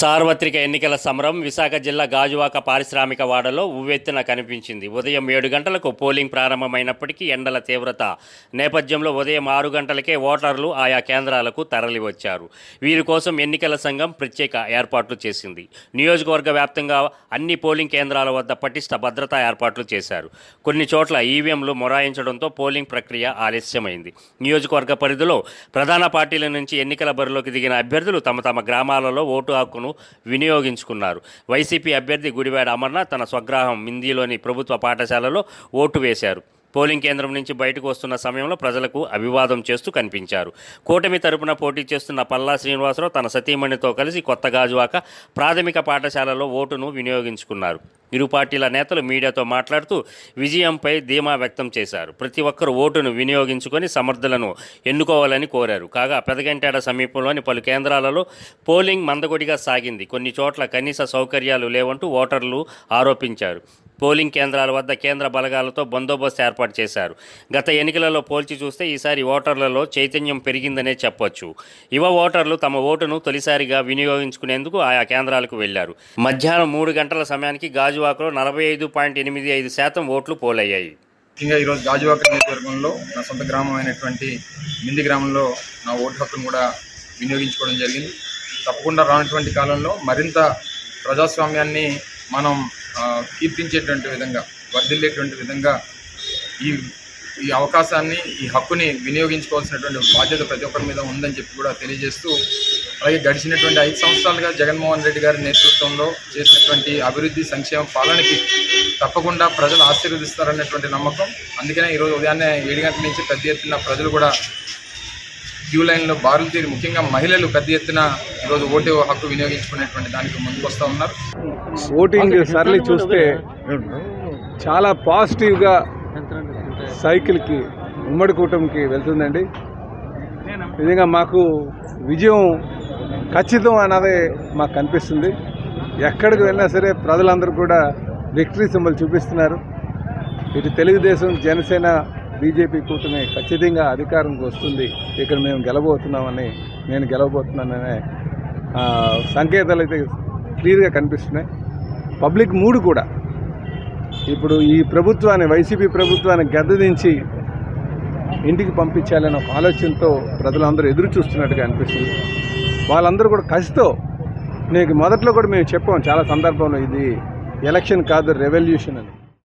సార్వత్రిక ఎన్నికల సమరం విశాఖ జిల్లా గాజువాక పారిశ్రామిక వాడలో ఉవ్వెత్తున కనిపించింది. ఉదయం ఏడు గంటలకు పోలింగ్ ప్రారంభమైనప్పటికీ ఎండల తీవ్రత నేపథ్యంలో ఉదయం ఆరు గంటలకే ఓటర్లు ఆయా కేంద్రాలకు తరలివచ్చారు. వీరి కోసం ఎన్నికల సంఘం ప్రత్యేక ఏర్పాట్లు చేసింది. నియోజకవర్గ వ్యాప్తంగా అన్ని పోలింగ్ కేంద్రాల వద్ద పటిష్ట భద్రతా ఏర్పాట్లు చేశారు. కొన్ని చోట్ల ఈవీఎంలు మొరాయించడంతో పోలింగ్ ప్రక్రియ ఆలస్యమైంది. నియోజకవర్గ పరిధిలో ప్రధాన పార్టీల నుంచి ఎన్నికల బరిలోకి దిగిన అభ్యర్థులు తమ తమ గ్రామాలలో ఓటు హక్కును వినియోగించుకున్నారు. వైసీపీ అభ్యర్థి గుడివాడ అమర్నాథ్ తన స్వగ్రాహం మిందిలోని ప్రభుత్వ పాఠశాలలో ఓటు వేశారు. పోలింగ్ కేంద్రం నుంచి బయటకు వస్తున్న సమయంలో ప్రజలకు అభివాదం చేస్తూ కనిపించారు. కూటమి తరపున పోటీ చేస్తున్న పల్లా శ్రీనివాసరావు తన సతీమణితో కలిసి కొత్త గాజువాక ప్రాథమిక పాఠశాలలో ఓటును వినియోగించుకున్నారు. ఇరు పార్టీల నేతలు మీడియాతో మాట్లాడుతూ విజయంపై ధీమా వ్యక్తం చేశారు. ప్రతి ఒక్కరు ఓటును వినియోగించుకొని సమర్థులను ఎన్నుకోవాలని కోరారు. కాగా పెదగంటేడ సమీపంలోని పలు కేంద్రాలలో పోలింగ్ మందకొడిగా సాగింది. కొన్ని చోట్ల కనీస సౌకర్యాలు లేవంటూ ఓటర్లు ఆరోపించారు. పోలింగ్ కేంద్రాల వద్ద కేంద్ర బలగాలతో బందోబస్తు ఏర్పాటు చేశారు. గత ఎన్నికలలో పోల్చి చూస్తే ఈసారి ఓటర్లలో చైతన్యం పెరిగిందనే చెప్పొచ్చు. యువ ఓటర్లు తమ ఓటును తొలిసారిగా వినియోగించుకునేందుకు ఆయా కేంద్రాలకు వెళ్ళారు మధ్యాహ్నం మూడు గంటల సమయానికి గాజువాకలో నలభై ఐదు పాయింట్ ఎనిమిది ఐదు శాతం ఓట్లు పోలయ్యాయి. ముఖ్యంగా ఈరోజు గాజువాక నియోజకవర్గంలో నా సొంత గ్రామం అయినటువంటి మింది గ్రామంలో నా ఓటు హక్కును కూడా వినియోగించుకోవడం జరిగింది. తప్పకుండా రానటువంటి కాలంలో మరింత ప్రజాస్వామ్యాన్ని మనం కీర్తించేటువంటి విధంగా వర్ధిల్లేటువంటి విధంగా ఈ ఈ అవకాశాన్ని ఈ హక్కుని వినియోగించుకోవాల్సినటువంటి బాధ్యత ప్రతి ఒక్కరి మీద ఉందని చెప్పి కూడా తెలియజేస్తూ అలాగే గడిచినటువంటి ఐదు సంవత్సరాలుగా జగన్మోహన్ రెడ్డి గారి నేతృత్వంలో చేసినటువంటి అభివృద్ధి సంక్షేమ పాలనకి తప్పకుండా ప్రజలు ఆశీర్వదిస్తారనేటువంటి నమ్మకం. అందుకనే ఈరోజు ఉదయాన్నే ఏడు గంటల నుంచి పెద్ద ఎత్తున ప్రజలు కూడా క్యూ లైన్లో బారులు తీరి ముఖ్యంగా మహిళలు పెద్ద ఎత్తున ఈరోజు ఓటు హక్కు వినియోగించుకునేటువంటి దానికి ముందుకు వస్తూ ఉన్నారు. ఓటింగ్ సరళి చూస్తే చాలా పాజిటివ్గా సైకిల్కి ఉమ్మడి కూటమికి వెళ్తుందండి. నిజంగా మాకు విజయం ఖచ్చితం అన్నదే మాకు కనిపిస్తుంది ఎక్కడికి వెళ్ళినా సరే ప్రజలందరూ కూడా విక్టరీ సింబల్ చూపిస్తున్నారు. ఇటు తెలుగుదేశం జనసేన బీజేపీ కూటమి ఖచ్చితంగా అధికారంకి వస్తుంది. ఇక్కడ మేము గెలబోతున్నామని నేను గెలవబోతున్నాననే సంకేతాలు అయితే క్లియర్గా కనిపిస్తున్నాయి. పబ్లిక్ మూడు కూడా. ఇప్పుడు ఈ ప్రభుత్వాన్ని వైసీపీ ప్రభుత్వాన్ని గద్దదించి ఇంటికి పంపించాలనే ఒక ఆలోచనతో ప్రజలందరూ ఎదురు చూస్తున్నట్టుగా అనిపిస్తుంది. వాళ్ళందరూ కూడా కసితో నీకు మొదట్లో కూడా మేము చెప్పాం చాలా సందర్భంలో ఇది ఎలక్షన్ కాదు రెవల్యూషన్ అని.